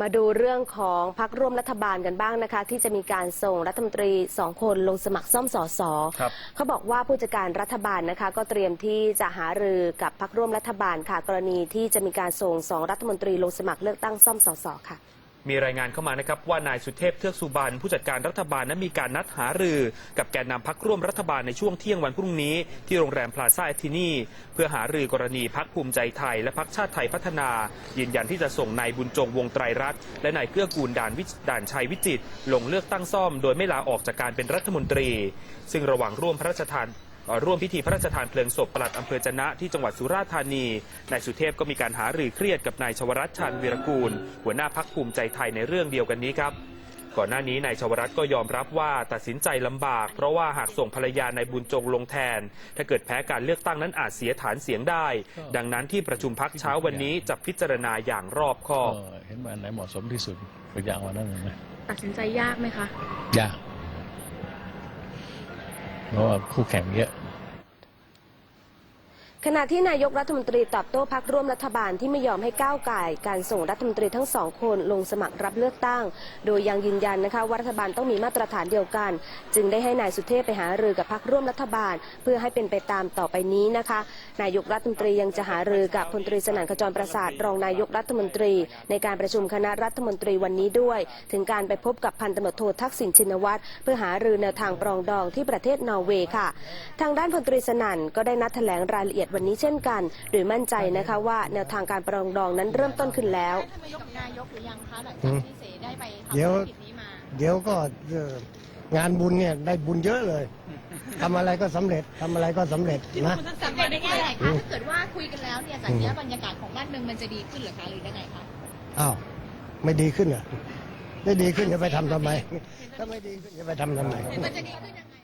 มาดูเรื่องของพักร่วมรัฐบาลกันบ้างนะคะ ที่จะมีการส่งรัฐมนตรีสองคนลงสมัครซ่อมสอสอครับเขาบอกว่าผู้จัดการรัฐบาลนะคะ ก็เตรียมที่จะหารือกับพักร่วมรัฐบาลค่ะ กรณีที่จะมีการส่งสองรัฐมนตรีลงสมัครเลือกตั้งซ่อมสอสอค่ะ มีรายงานเข้ามานะครับว่านายสุเทพเทือกสุบรรณผู้จัดการรัฐบาลนั้นมีการนัดหารือ กับแกนนำพักร่วมรัฐบาลในช่วงเที่ยงวันพรุ่งนี้ ที่โรงแรมพลาซ่าแอทินีเพื่อหารือกรณีพักภูมิใจไทย และพักชาติไทยพัฒนา ยืนยันที่จะส่งนายบุญจงวงไตรรัตน์และนายเกื้อกูลด่านวิจด่านชัยวิจิตลงเลือกตั้งซ่อม โดยไม่ลาออกจากการเป็นรัฐมนตรี ซึ่งระหว่างร่วมพระราชทาน ร่วมพิธีพระราชทานเพลิงศพปลัดอำเภอจะนะที่จังหวัดสุราษฎร์ธานี นายสุเทพก็มีการหารือเครียดกับนายชวรัตน์ชาญวีรกูล หัวหน้าพักภูมิใจไทยในเรื่องเดียวกันนี้ครับก่อนหน้านี้นายชวรัตน์ก็ยอมรับว่าตัดสินใจลำบาก เพราะว่าหากส่งภรรยานายบุญจงลงแทน ถ้าเกิดแพ้การเลือกตั้งนั้นอาจเสียฐานเสียงได้ ดังนั้นที่ประชุมพักเช้าวันนี้จะพิจารณาอย่างรอบคอบก็เห็นว่าอันไหนเหมาะสมที่สุดตัวอย่างวันนั้นนะตัดสินใจยากไหมคะ ยาก เพราะว่าคู่แข่งเยอะ ขณะที่นายกรัฐมนตรีตอบโต้พักร่วมรัฐบาลที่ไม่ยอมให้ก้าวไก่การส่งรัฐมนตรีทั้งสองคนลงสมัครรับเลือกตั้ง โดยยังยืนยันนะคะว่ารัฐบาลต้องมีมาตรฐานเดียวกัน จึงได้ให้นายสุเทพไปหารือกับพักร่วมรัฐบาล เพื่อให้เป็นไปตามต่อไปนี้นะคะ นายกรัฐมนตรียังจะหารือกับพลตรีสนั่นขจรประสาทรองนายกรัฐมนตรี ในการประชุมคณะรัฐมนตรีวันนี้ด้วย ถึงการไปพบกับพันตำรวจโททักษิณชินวัตรเพื่อหารือแนวทางปรองดองที่ประเทศนอร์เวย์ค่ะ ทางด้านพลตรีสนั่นก็ได้นัดแถลงรายละเอียดวันนี้เช่นกัน โดยมั่นใจนะคะว่าแนวทางการปรองดองนั้นเริ่มต้นขึ้นแล้ว ท่านนายกนายกหรือยังคะหลังจากที่เสได้ไปทำเดี๋ยวธุรกิจนี้มาเดี๋ยวก็เอ่องานบุญเนี่ยได้บุญเยอะเลยทำอะไรก็สำเร็จทำอะไรก็สำเร็จนะ สำเร็จได้แค่ไหนคะถ้าเกิดว่าคุยกันแล้วเนี่ยจากนี้บรรยากาศของบ้านเมืองมันจะดีขึ้นหรือคะหรือยังไงคะ อ้าว ไม่ดีขึ้นเหรอไม่ดีขึ้นจะไปทำทำไม ถ้าไม่ดีขึ้นจะไปทำทำไม มันจะดีขึ้นยังไง